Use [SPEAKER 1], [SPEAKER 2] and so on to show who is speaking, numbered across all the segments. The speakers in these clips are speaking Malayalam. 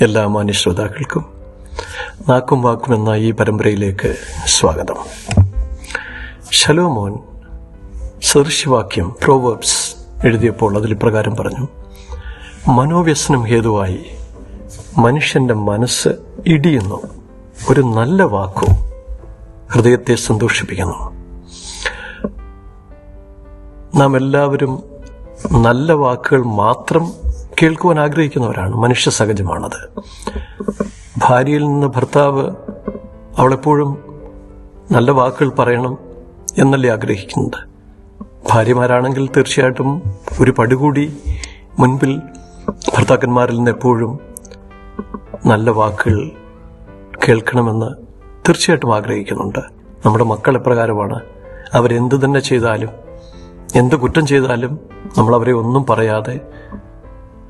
[SPEAKER 1] എല്ലാ മാന്യ ശ്രോതാക്കൾക്കും നാക്കും വാക്കും എന്ന ഈ പരമ്പരയിലേക്ക് സ്വാഗതം. ശലോമോൻ സദൃശ്യവാക്യം പ്രോവേബ്സ് എഴുതിയപ്പോൾ അതിൽ പ്രകാരം പറഞ്ഞു മനോവ്യസനം ഹേതുവായി മനുഷ്യന്റെ മനസ്സ് ഇടിയുന്നു. ഒരു നല്ല വാക്കോ ഹൃദയത്തെ സന്തോഷിപ്പിക്കുന്നു. നാം എല്ലാവരും നല്ല വാക്കുകൾ മാത്രം കേൾക്കുവാൻ ആഗ്രഹിക്കുന്നവരാണ്. മനുഷ്യ സഹജമാണത്. ഭാര്യയിൽ നിന്ന് ഭർത്താവ് അവളെപ്പോഴും നല്ല വാക്കുകൾ പറയണം എന്നല്ലേ ആഗ്രഹിക്കുന്നത്. ഭാര്യമാരാണെങ്കിൽ തീർച്ചയായിട്ടും ഒരു പടുകൂടി മുൻപിൽ ഭർത്താക്കന്മാരിൽ നിന്ന് എപ്പോഴും നല്ല വാക്കുകൾ കേൾക്കണമെന്ന് തീർച്ചയായിട്ടും ആഗ്രഹിക്കുന്നുണ്ട്. നമ്മുടെ മക്കൾ എപ്രകാരമാണ്? അവരെന്ത് തന്നെ ചെയ്താലും എന്ത് കുറ്റം ചെയ്താലും നമ്മൾ അവരെ ഒന്നും പറയാതെ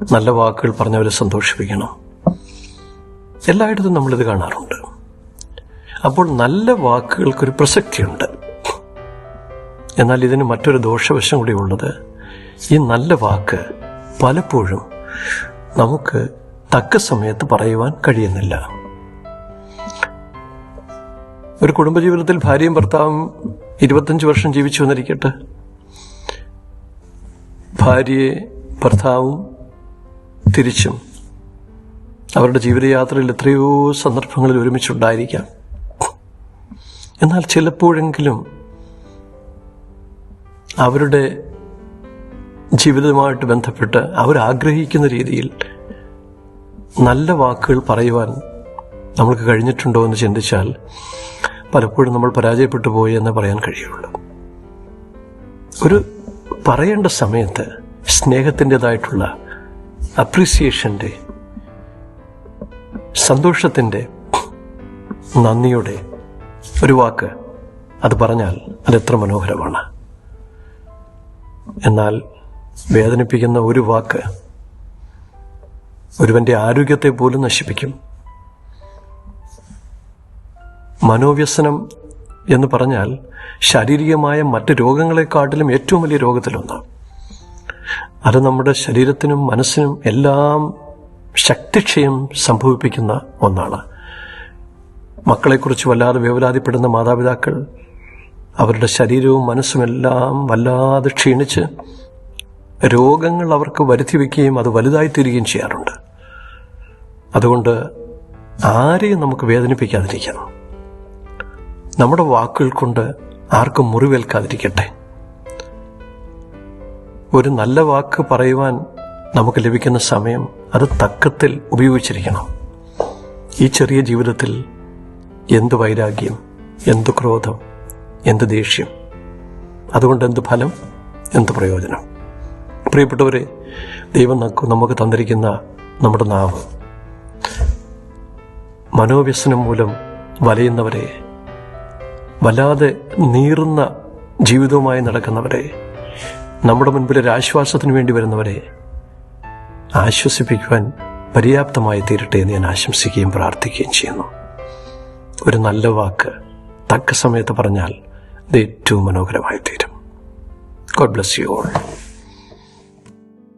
[SPEAKER 1] നല്ല വാക്കുകൾ പറഞ്ഞവരെ സന്തോഷിപ്പിക്കണം. എല്ലായിടത്തും നമ്മളിത് കാണാറുണ്ട്. അപ്പോൾ നല്ല വാക്കുകൾക്കൊരു പ്രസക്തിയുണ്ട്. എന്നാൽ ഇതിന് മറ്റൊരു ദോഷവശം കൂടി ഉള്ളത് ഈ നല്ല വാക്ക് പലപ്പോഴും നമുക്ക് തക്ക സമയത്ത് പറയുവാൻ കഴിയുന്നില്ല. ഒരു കുടുംബജീവിതത്തിൽ ഭാര്യയും ഭർത്താവും ഇരുപത്തഞ്ച് വർഷം ജീവിച്ചു വന്നിരിക്കട്ടെ? ഭാര്യയെ ഭർത്താവും തിരിച്ചും അവരുടെ ജീവിതയാത്രയിൽ എത്രയോ സന്ദർഭങ്ങളിൽ ഒരുമിച്ചുണ്ടായിരിക്കാം. എന്നാൽ ചിലപ്പോഴെങ്കിലും അവരുടെ ജീവിതവുമായിട്ട് ബന്ധപ്പെട്ട് അവരാഗ്രഹിക്കുന്ന രീതിയിൽ നല്ല വാക്കുകൾ പറയുവാൻ നമ്മൾക്ക് കഴിഞ്ഞിട്ടുണ്ടോ എന്ന് ചിന്തിച്ചാൽ പലപ്പോഴും നമ്മൾ പരാജയപ്പെട്ടു പോയി എന്ന് പറയാൻ കഴിയുള്ളൂ. ഒരു പറയേണ്ട സമയത്ത് സ്നേഹത്തിന്റെതായിട്ടുള്ള അപ്രീസിയേഷന്റെ സന്തോഷത്തിന്റെ നന്ദിയുടെ ഒരു വാക്ക് അത് പറഞ്ഞാൽ അതെത്ര മനോഹരമാണ്. എന്നാൽ വേദനിപ്പിക്കുന്ന ഒരു വാക്ക് ഒരുവന്റെ ആരോഗ്യത്തെ പോലും നശിപ്പിക്കും. മനോവ്യസനം എന്ന് പറഞ്ഞാൽ ശാരീരികമായ മറ്റ് രോഗങ്ങളെക്കാട്ടിലും ഏറ്റവും വലിയ രോഗത്തിലൊന്നാണ്. അത് നമ്മുടെ ശരീരത്തിനും മനസ്സിനും എല്ലാം ശക്തിക്ഷയം സംഭവിപ്പിക്കുന്ന ഒന്നാണ്. മക്കളെക്കുറിച്ച് വല്ലാതെ വേവലാതിപ്പെടുന്ന മാതാപിതാക്കൾ അവരുടെ ശരീരവും മനസ്സുമെല്ലാം വല്ലാതെ ക്ഷീണിച്ച് രോഗങ്ങൾ അവർക്ക് വരുത്തി വയ്ക്കുകയും അത് വലുതായി തീരുകയും ചെയ്യാറുണ്ട്. അതുകൊണ്ട് ആരെയും നമുക്ക് വേദനിപ്പിക്കാതിരിക്കണം. നമ്മുടെ വാക്കുകൾ കൊണ്ട് ആർക്കും മുറിവേൽക്കാതിരിക്കട്ടെ. ഒരു നല്ല വാക്ക് പറയുവാൻ നമുക്ക് ലഭിക്കുന്ന സമയം അത് തക്കത്തിൽ ഉപയോഗിച്ചിരിക്കണം. ഈ ചെറിയ ജീവിതത്തിൽ എന്ത് വൈരാഗ്യം എന്ത് ക്രോധം എന്ത് ദേഷ്യം അതുകൊണ്ട് എന്ത് ഫലം എന്ത് പ്രയോജനം? പ്രിയപ്പെട്ടവരെ ദൈവം നമുക്ക് തന്നിരിക്കുന്ന നമ്മുടെ നാവ്. മനോവ്യസനം മൂലം വലയുന്നവരെ വല്ലാതെ നീറുന്ന ജീവിതവുമായി നടക്കുന്നവരെ നമ്മുടെ മുൻപിൽ ഒരു ആശ്വാസത്തിന് വേണ്ടി വരുന്നവരെ ആശ്വസിപ്പിക്കുവാൻ പര്യാപ്തമായി തീരട്ടെ എന്ന് ഞാൻ ആശംസിക്കുകയും പ്രാർത്ഥിക്കുകയും ചെയ്യുന്നു. ഒരു നല്ല വാക്ക് തക്ക സമയത്ത് പറഞ്ഞാൽ ഇത് ഏറ്റവും മനോഹരമായി തീരും. God bless you all